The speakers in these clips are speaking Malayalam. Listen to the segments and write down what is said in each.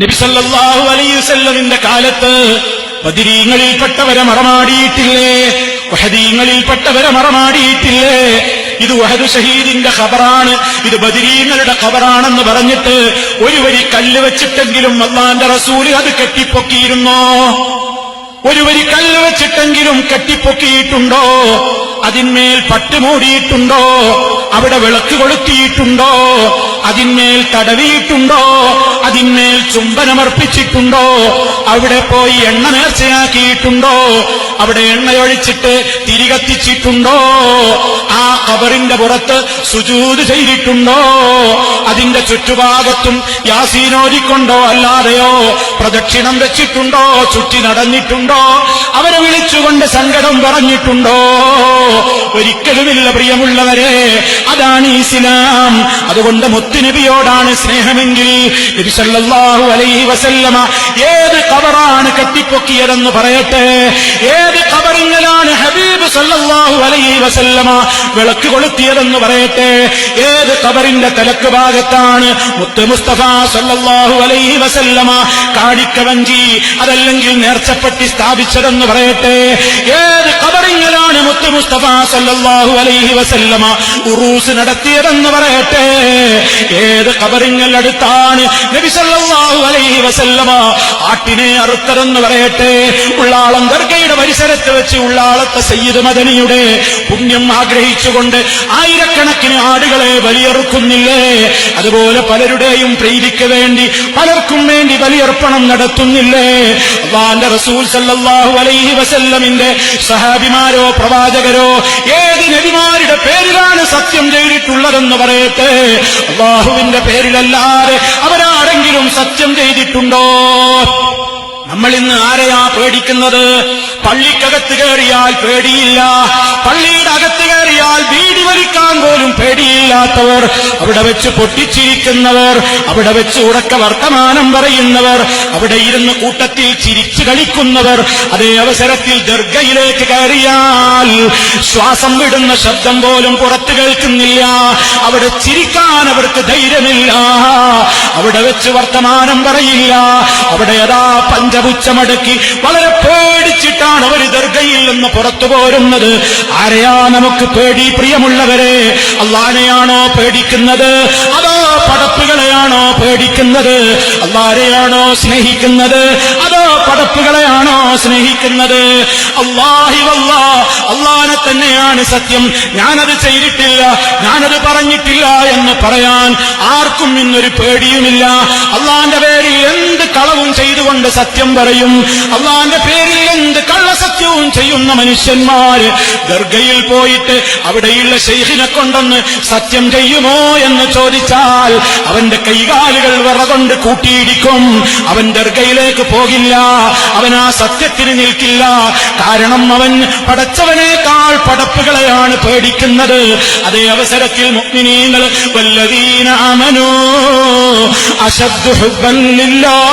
നബിസല്ലാഹു അലൈവല്ലമിന്റെ കാലത്ത് ബദിരീങ്ങളിൽപ്പെട്ടവരെ മറമാടിയിട്ടില്ലേ? വഹദീങ്ങളിൽപ്പെട്ടവരെ മറമാടിയിട്ടില്ലേ? ഇത് വഹദു ഷഹീദിന്റെ ഖബറാണ്. ഇത് ബദിരീങ്ങളുടെ ഖബറാണെന്ന് പറഞ്ഞിട്ട് ഒരു വരി കല്ല് വെച്ചിട്ടെങ്കിലും അള്ളാന്റെ റസൂൽ അത് കെട്ടിപ്പൊക്കിയിരുന്നോ? ഒരു വരി കല്ല് വെച്ചിട്ടെങ്കിലും കെട്ടിപ്പൊക്കിയിട്ടുണ്ടോ? അതിന്മേൽ പട്ടുമൂടിയിട്ടുണ്ടോ? അവിടെ വിളക്ക് കൊളുത്തിയിട്ടുണ്ടോ? അതിന്മേൽ തടവിയിട്ടുണ്ടോ? അതിന്മേൽ ചുംബനമർപ്പിച്ചിട്ടുണ്ടോ? അവിടെ പോയി എണ്ണ നേർച്ചയാക്കിയിട്ടുണ്ടോ? അവിടെ എണ്ണയൊഴിച്ചിട്ട് തിരികത്തിച്ചിട്ടുണ്ടോ? ആ കബറിന്റെ പുറത്ത് സുജൂത് ചെയ്തിട്ടുണ്ടോ? അതിന്റെ ചുറ്റുഭാഗത്തും യാസീനോരിക്കൊണ്ടോ അല്ലാതെയോ പ്രദക്ഷിണം വെച്ചിട്ടുണ്ടോ? ചുറ്റി നടന്നിട്ടുണ്ടോ? അവരെ വിളിച്ചുകൊണ്ട് സങ്കടം പറഞ്ഞിട്ടുണ്ടോ? ഒരിക്കലുമില്ല പ്രിയമുള്ളവരെ അതാണ് ഇസ്ലാം. അതുകൊണ്ട് മുത്തുനബിയോടാണ് സ്നേഹമെങ്കിൽ നബി സല്ലല്ലാഹു അലൈഹി വസല്ലമ ഏത് കബറാണ് കത്തിപ്പൊക്കിയതെന്ന് പറയട്ടെ. ഏത് കബറിങ്ങലാണ് ഹബീബ് സല്ലല്ലാഹു അലൈഹി വസല്ലമ വിളക്ക് കൊളുത്തിയതെന്ന് പറയട്ടെ. ഏത് കബറിന്റെ തലക്ക് ഭാഗത്താണ് മുത്ത് മുസ്തഫ സല്ലല്ലാഹു അലൈഹി വസല്ലമ കാടിക്കവഞ്ചി അതല്ലെങ്കിൽ നേർച്ചപ്പെട്ടി സ്ഥാപിച്ചതെന്ന് പറയട്ടെ. ഏത് കബറിങ്ങലാണ് മുത്ത് മുസ്തഫ സല്ലല്ലാഹു അലൈഹി വസല്ലമ ഉറൂസ് നടത്തിയതെന്ന് പറയട്ടെ. ഏത് കബറിങ്ങൽ അടുത്താണ് നബി സല്ലല്ലാഹു അലൈഹി വസല്ലമ ആട്ടിനെ അറുത്തതെന്ന് പറയട്ടെ. ഉള്ളാളം ദർഗയുടെ പരിസരത്ത് വെച്ച് ഉള്ളാളത്തെ സയ്യിദ് മദനിയുടെ പുണ്യം ആഗ്രഹിച്ചുകൊണ്ട് ആയിരക്കണക്കിന് ആടുകളെ ബലിയറുക്കുന്നില്ലേ? അതുപോലെ പലരുടെയും പ്രീതിക്ക് വേണ്ടി പലർക്കും വേണ്ടി ബലിയർപ്പണം നടത്തുന്നില്ലേ? അള്ളാന്റെ റസൂൽ സല്ലാഹു അലൈഹി വസല്ലമിന്റെ സഹാബിമാരോ പ്രവാചകരോ ഏത് നബിമാരുടെ പേരിലാണ് സത്യം ചെയ്തിട്ടുള്ളതെന്ന് പറയട്ടെ? അള്ളാഹുവിന്റെ പേരിലല്ലാതെ അവരാരെങ്കിലും സത്യം ചെയ്തിട്ടുണ്ടോ? നമ്മൾ ഇന്ന് ആരെയാ പേടിക്കുന്നത്? പള്ളിക്കകത്ത് കയറിയാൽ പേടിയില്ല. പള്ളിയുടെ അകത്ത് വലിക്കാൻ പോലും പേടിയില്ലാത്തവർ അവിടെ വെച്ച് പൊട്ടിച്ചിരിക്കുന്നവർ അവിടെ വെച്ച് ഉറക്ക വർത്തമാനം പറയുന്നവർ അവിടെ ഇരുന്ന് കൂട്ടത്തിൽ ചിരിച്ചു കളിക്കുന്നവർ അതേ അവസരത്തിൽ ദർഗയിലേക്ക് കയറിയാൽ ശ്വാസം വിടുന്ന ശബ്ദം പോലും പുറത്തു കേൾക്കുന്നില്ല. അവിടെ ചിരിക്കാൻ അവർക്ക് ധൈര്യമില്ല. അവിടെ വെച്ച് വർത്തമാനം പറയില്ല. അവിടെ അതാ പഞ്ചപുച്ചമടക്കി വളരെ പേടിച്ചിട്ടാണ് അവർ ദർഗയിൽ നിന്ന് പുറത്തു പോരുന്നത്. ആരെയാ നമുക്ക് പേടി പ്രിയമുള്ളവരെ? അള്ളാനെയാണോ പേടിക്കുന്നത്? അതോ പടപ്പുകളെയാണോ പേടിക്കുന്നത്? അള്ളാരെയാണോ സ്നേഹിക്കുന്നത്? അതോ പടപ്പുകളെയാണോ സ്നേഹിക്കുന്നത്? അള്ളാഹി വല്ലാ അള്ളാനെ തന്നെയാണ് സത്യം. ഞാനത് ചെയ്തിട്ടില്ല ഞാനത് പറഞ്ഞിട്ടില്ല എന്ന് പറയാൻ ആർക്കും ഇന്നൊരു പേടിയുമില്ല. അള്ളാന്റെ പേരിൽ എന്ത് കളവും ചെയ്തുകൊണ്ട് സത്യം പറയും. അള്ളാന്റെ പേരിൽ എന്ത് കള്ളസത്യവും ചെയ്യുന്ന മനുഷ്യന്മാര് ദർഗയിൽ പോയിട്ട് അവിടെയുള്ള ശൈഖിനെ കൊണ്ടൊന്ന് സത്യം ചെയ്യുമോ എന്ന് ചോദിച്ചാൽ അവന്റെ കൈകാലുകൾ വിറകൊണ്ട് കൂട്ടിയിടിക്കും. അവൻ ദർഗയിലേക്ക് പോകില്ല. അവൻ ആ സത്യത്തിന് നിൽക്കില്ല. കാരണം അവൻ പടച്ചവനേക്കാൾ പടപ്പുകളെയാണ് പേടിക്കുന്നത്. അതേ അവസരത്തിൽ മുഗ്മിനീങ്ങൾ വല്ലതീന അമനോ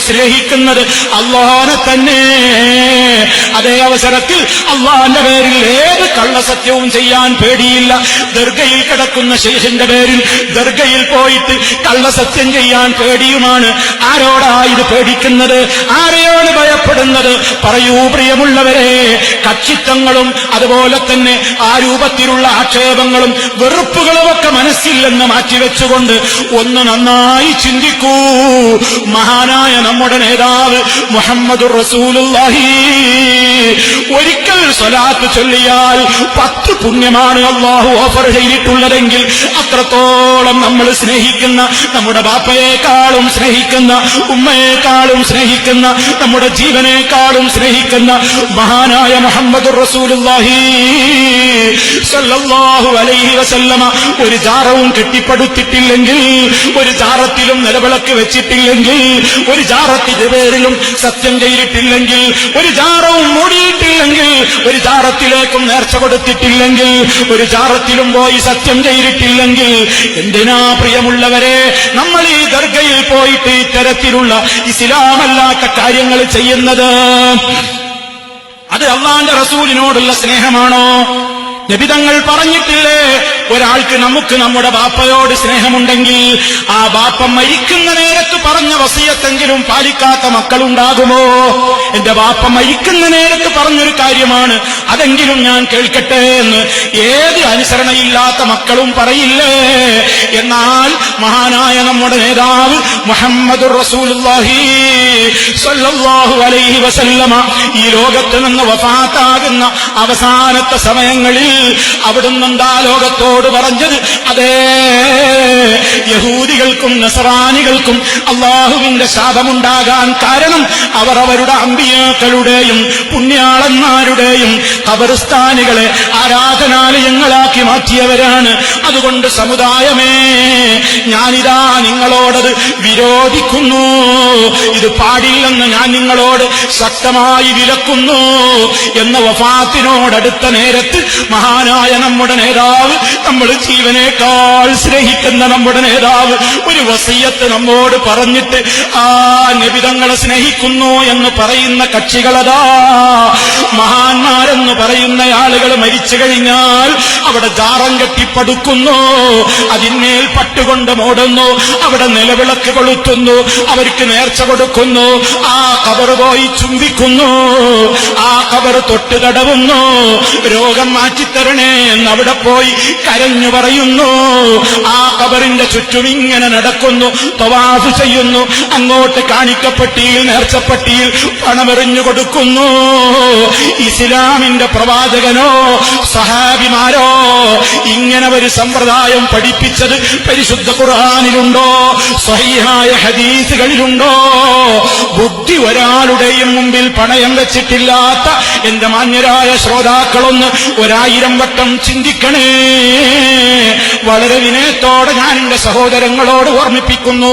സ്നേഹിക്കുന്നത് അള്ളഹാനെ തന്നെ. അതേ അവസരത്തിൽ അള്ളാന്റെ പേരിൽ ഏത് കള്ളസത്യവും ചെയ്യാൻ പേടിയില്ല. ദർഗയിൽ കിടക്കുന്ന ശേഷന്റെ പേരിൽ ദർഗയിൽ പോയിട്ട് കള്ളസത്യം ചെയ്യാൻ പേടിയുമാണ്. ആരോടാ ഇത് പേടിക്കുന്നത്? ആരെയാണ് ഭയപ്പെടുന്നത്? പറയൂ പ്രിയമുള്ളവരെ. കക്ഷിത്വങ്ങളും അതുപോലെ തന്നെ ആ രൂപത്തിലുള്ള ആക്ഷേപങ്ങളും വെറുപ്പുകളും ഒക്കെ മനസ്സില്ലെന്ന് മാറ്റിവെച്ചുകൊണ്ട് ഒന്ന് നന്നായി ചിന്തിക്കൂ. മഹാനായ നമ്മുടെ നേതാവ് മുഹമ്മദ് റസൂലുള്ളാഹി. ഒരിക്കൽ സ്വലാത്ത് ചൊല്ലിയാൽ പത്ത് പുണ്യമാണ് അള്ളാഹു ഓഫർ ചെയ്തിട്ടുള്ളതെങ്കിൽ അത്രത്തോളം നമ്മൾ സ്നേഹിക്കുന്ന നമ്മുടെ ബാപ്പയെക്കാളും സ്നേഹിക്കുന്ന ഉമ്മയെക്കാളും സ്നേഹിക്കുന്ന നമ്മുടെ ജീവനേക്കാളും സ്നേഹിക്കുന്ന മഹാനായ മുഹമ്മദ് അലൈഹി വസല്ലമ ഒരു ജാറവും കെട്ടിപ്പടുത്തിട്ടില്ലെങ്കിൽ ഒരു ജാറത്തിലും നിലവിളക്ക് വെച്ചിട്ടില്ലെങ്കിൽ ഒരു ജാറത്തിന്റെ പേരിലും സത്യം ചെയ്തിട്ടില്ലെങ്കിൽ ഒരു ജാറവും മൂടിയിട്ടില്ലെങ്കിൽ ഒരു ജാറത്തിലേക്കും നേർച്ച കൊടുത്തിട്ടില്ലെങ്കിൽ ഒരു ജാറത്തിലും പോയി സത്യം ചെയ്തിട്ടില്ലെങ്കിൽ എന്തിനാ പ്രിയമുള്ളവരെ നമ്മൾ ഈ ദർഗയിൽ പോയിട്ട് ഇത്തരത്തിലുള്ള ഇസ്ലാമല്ലാത്ത കാര്യങ്ങൾ ചെയ്യുന്നത്? അത് അള്ളാന്റെ റസൂലിനോടുള്ള സ്നേഹമാണോ? നബിതങ്ങൾ പറഞ്ഞിട്ടില്ലേ ഒരാൾക്ക് നമുക്ക് നമ്മുടെ ബാപ്പയോട് സ്നേഹമുണ്ടെങ്കിൽ ആ ബാപ്പ മരിക്കുന്ന നേരത്ത് പറഞ്ഞ വസീയത്തെങ്കിലും പാലിക്കാത്ത മക്കളുണ്ടാകുമോ? എന്റെ ബാപ്പ മരിക്കുന്ന നേരത്ത് പറഞ്ഞൊരു കാര്യമാണ്. അതെങ്കിലും ഞാൻ കേൾക്കട്ടെ എന്ന് ഏത് അനുസരണയില്ലാത്ത മക്കളും പറയില്ലേ? എന്നാൽ മഹാനായ നമ്മുടെ നേതാവ് മുഹമ്മദ് അലൈഹി വസല്ലമ ഈ ലോകത്ത് നിന്ന് വഫാത്താകുന്ന അവസാനത്തെ സമയങ്ങളിൽ അവിടുന്നുണ്ടാ എന്താ ലോകത്തോട് പറഞ്ഞത്? അതേ യഹൂദികൾക്കും നസറാനികൾക്കും അള്ളാഹുവിന്റെ ശാപമുണ്ടാകാൻ കാരണം അവർ അവരുടെ അമ്പിയാക്കളുടെയും പുണ്യാളന്മാരുടെയും കബറിസ്ഥാനികളെ ആരാധനാലയങ്ങളാക്കി മാറ്റിയവരാണ്. അതുകൊണ്ട് സമുദായമേ ഞാനിതാ നിങ്ങളോടത് വിരോധിക്കുന്നു. ഇത് പാടില്ലെന്ന് ഞാൻ നിങ്ങളോട് ശക്തമായി വിലക്കുന്നു എന്ന വഫാത്തിനോടടുത്ത നേരത്ത് മഹാനായ നമ്മുടെ നേതാവ് നമ്മൾ ജീവനേക്കാൾ സ്നേഹിക്കുന്ന നമ്മുടെ നേതാവ് ഒരു വസീയത്ത് നമ്മോട് പറഞ്ഞിട്ട് ആ നിബിതങ്ങളെ സ്നേഹിക്കുന്നു എന്ന് പറയുന്ന കക്ഷികളതാ. മഹാന്മാരെന്ന് പറയുന്ന ആളുകൾ മരിച്ചു കഴിഞ്ഞാൽ അവിടെ ജാറം കെട്ടിപ്പടുക്കുന്നു അതിന്മേൽ പട്ടുകൊണ്ട് മൂടുന്നു അവിടെ നിലവിളക്ക് കൊളുത്തുന്നു അവർക്ക് നേർച്ച കൊടുക്കുന്നു ആ കബർ പോയി ചുംബിക്കുന്നു ആ കബർ തൊട്ട് തടവുന്നു രോഗം മാറ്റിത്തരണേ എന്ന് അവിടെ പോയി കരഞ്ഞു പറയുന്നു. ആ കബറിന്റെ ചുറ്റും ഇങ്ങനെ നടക്കുന്നു. തവാഫ് ചെയ്യുന്നു. അങ്ങോട്ട് കാണിക്കപ്പെട്ടിയിൽ നേർച്ചപ്പെട്ടിയിൽ പണമെറിഞ്ഞു കൊടുക്കുന്നു. ഇസ്ലാമിന്റെ പ്രവാചകനോ സഹാബിമാരോ ഇങ്ങനെ ഒരു സമ്പ്രദായം പഠിപ്പിച്ചത് പരിശുദ്ധ ഖുർആാനിലുണ്ടോ? സഹിഹായ ഹദീസുകളിലുണ്ടോ? ബുദ്ധി ഒരാളുടെയും മുമ്പിൽ പണയം വെച്ചിട്ടില്ലാത്ത എന്റെ മാന്യരായ ശ്രോതാക്കളൊന്ന് ഒരായിരം വട്ടം ചിന്തിക്കണേ. വളരെ വിനയത്തോടെ ഞാൻ എന്റെ സഹോദരങ്ങളോട് ഓർമ്മിപ്പിക്കുന്നു.